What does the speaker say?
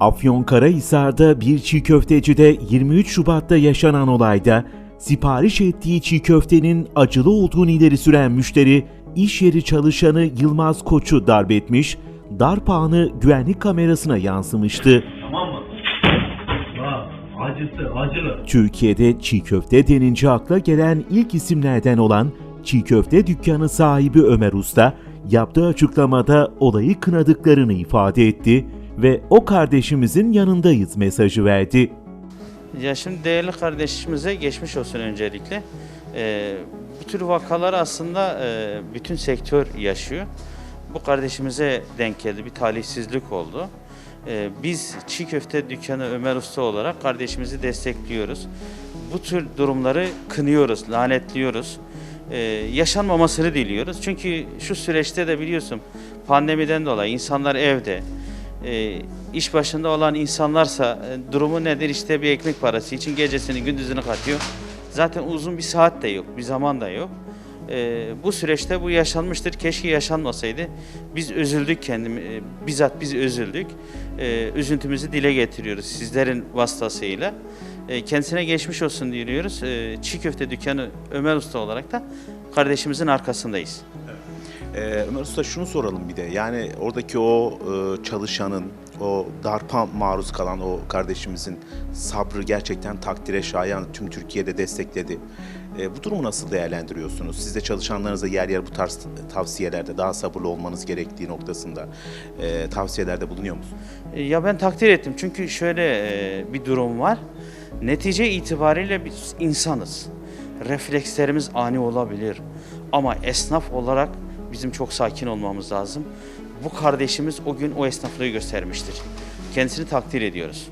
Afyonkarahisar'da bir çiğ köftecide 23 Şubat'ta yaşanan olayda sipariş ettiği çiğ köftenin acılı olduğunu ileri süren müşteri iş yeri çalışanı Yılmaz Koç'u darp etmiş, darp anı güvenlik kamerasına yansımıştı. Tamam mı? Bak acısı acılı. Türkiye'de çiğ köfte denince akla gelen ilk isimlerden olan çiğ köfte dükkanı sahibi Ömer Usta yaptığı açıklamada olayı kınadıklarını ifade etti ve o kardeşimizin yanındayız mesajı verdi. Ya şimdi değerli kardeşimize geçmiş olsun öncelikle. Ee, bu tür vakalar aslında e, bütün sektör yaşıyor. Bu kardeşimize denk geldi, bir talihsizlik oldu. Ee, biz çiğ köfte dükkanı Ömer Usta olarak kardeşimizi destekliyoruz. Bu tür durumları kınıyoruz, lanetliyoruz. Ee, yaşanmamasını diliyoruz. Çünkü şu süreçte de biliyorsun pandemiden dolayı insanlar evde, e, iş başında olan insanlarsa e, durumu nedir? İşte bir ekmek parası için gecesini gündüzünü katıyor. Zaten uzun bir saat de yok, bir zaman da yok. E, bu süreçte bu yaşanmıştır. Keşke yaşanmasaydı. Biz üzüldük kendim, e, bizzat biz üzüldük. E, üzüntümüzü dile getiriyoruz sizlerin vasıtasıyla. E, kendisine geçmiş olsun diliyoruz. E, çiğ köfte dükkanı Ömer Usta olarak da kardeşimizin arkasındayız. Ee, Ömer Usta şunu soralım bir de. Yani oradaki o e, çalışanın, o darpa maruz kalan o kardeşimizin sabrı gerçekten takdire şayan. Tüm Türkiye'de destekledi. E, bu durumu nasıl değerlendiriyorsunuz? Siz de çalışanlarınıza yer yer bu tarz tavsiyelerde daha sabırlı olmanız gerektiği noktasında e, tavsiyelerde bulunuyor musunuz? E, Ya ben takdir ettim çünkü şöyle e, bir durum var. Netice itibariyle biz insanız. Reflekslerimiz ani olabilir. Ama esnaf olarak bizim çok sakin olmamız lazım. Bu kardeşimiz o gün o esnaflığı göstermiştir. Kendisini takdir ediyoruz.